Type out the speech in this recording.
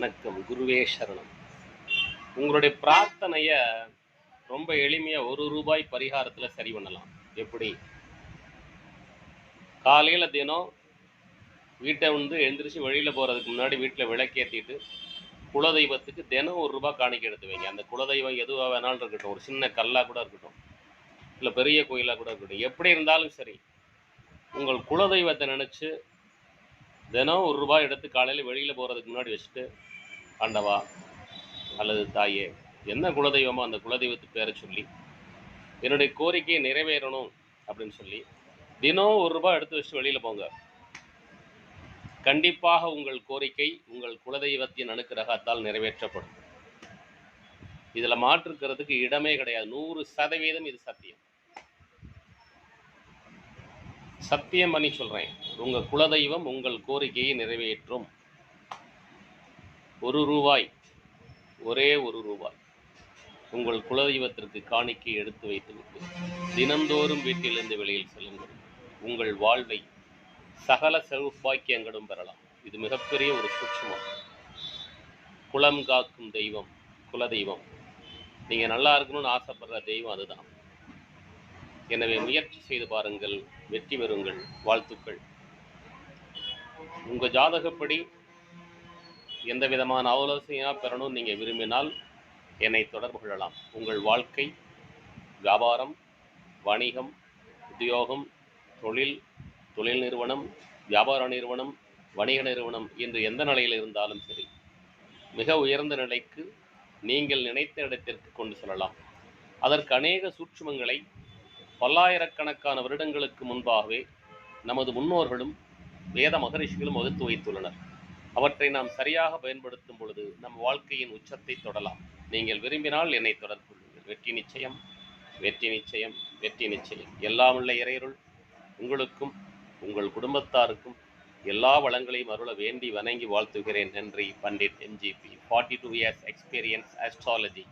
வணக்கம். குருவே சரணம். உங்களுடைய பிரார்த்தனைய ரொம்ப எளிமையா ஒரு ரூபாய் பரிகாரத்துல சரி பண்ணலாம். எப்படி? காலையில தினம் வீட்டை வந்து எழுந்திரிச்சு வெளியில் போறதுக்கு முன்னாடி வீட்டுல விளக்கேற்றிட்டு குலதெய்வத்துக்கு தினம் ஒரு ரூபாய் காணிக்க எடுத்து வைங்க. அந்த குலதெய்வம் எதுவாக வேணாலும் இருக்கட்டும். ஒரு சின்ன கல்லா கூட இருக்கட்டும். இல்லை பெரிய கோயிலாக கூட இருக்கட்டும். எப்படி இருந்தாலும் சரி உங்கள் குலதெய்வத்தை நினச்சி தினம் ஒரு ரூபாய் எடுத்து காலையில் வெளியில் போகிறதுக்கு முன்னாடி வச்சுட்டு ஆண்டவா அல்லது தாயே என்ன குலதெய்வமோ அந்த குலதெய்வத்து பேரை சொல்லி என்னுடைய கோரிக்கையை நிறைவேறணும் அப்படின்னு சொல்லி தினம் ஒரு ரூபாய் எடுத்து வச்சுட்டு வெளியில் போங்க. கண்டிப்பாக உங்கள் கோரிக்கை உங்கள் குலதெய்வத்தின் அனுக்கிரகத்தால் நிறைவேற்றப்படும். இதில் மாற்றுக்கிறதுக்கு இடமே கிடையாது. நூறு சதவீதம் இது சத்தியம். சத்தியம் பண்ணி சொல்கிறேன் உங்கள் குலதெய்வம் உங்கள் கோரிக்கையை நிறைவேற்றும். ஒரு ரூபாய். ஒரே ஒரு ரூபாய். உங்கள் குலதெய்வத்திற்கு காணிக்கை எடுத்து வைத்துவிட்டு தினந்தோறும் வீட்டிலிருந்து வெளியில் செல்லுங்கள். உங்கள் வாழ்வை சகல செல்வாக்கியங்களும் பெறலாம். இது மிகப்பெரிய ஒரு சூட்சமம். குலம் காக்கும் தெய்வம் குலதெய்வம். நீங்கள் நல்லா இருக்கணும்னு ஆசைப்படுற தெய்வம் அதுதான். எனவே முயற்சி செய்து பாருங்கள் வெற்றி பெறுங்கள் வாழ்த்துக்கள். உங்கள் ஜாதகப்படி எந்த விதமான ஆலோசனையாக பெறணும்னு நீங்கள் விரும்பினால் என்னை தொடர்பு கொள்ளலாம். உங்கள் வாழ்க்கை வியாபாரம் வணிகம் உத்தியோகம் தொழில் தொழில் நிறுவனம் வியாபார நிறுவனம் வணிக நிறுவனம் என்று எந்த நிலையில் இருந்தாலும் சரி மிக உயர்ந்த நிலைக்கு நீங்கள் நினைத்த இடத்திற்கு கொண்டு செல்லலாம். அதற்கு அநேக சூட்சுமங்களை பல்லாயிரக்கணக்கான வருடங்களுக்கு முன்பாகவே நமது முன்னோர்களும் வேத மகரிஷிகளும் வகுத்து வைத்துள்ளனர். அவற்றை நாம் சரியாக பயன்படுத்தும் பொழுது நம் வாழ்க்கையின் உச்சத்தை தொடலாம். நீங்கள் விரும்பினால் என்னை தொடர்பு கொள்ளுங்கள். வெற்றி நிச்சயம் வெற்றி நிச்சயம் வெற்றி நிச்சயம். எல்லாம் உள்ள இறையருள் உங்களுக்கும் உங்கள் குடும்பத்தாருக்கும் எல்லா வளங்களையும் அருள வேண்டி வணங்கி வாழ்த்துகிறேன். நன்றி. Pandit MGP forty two years experience astrology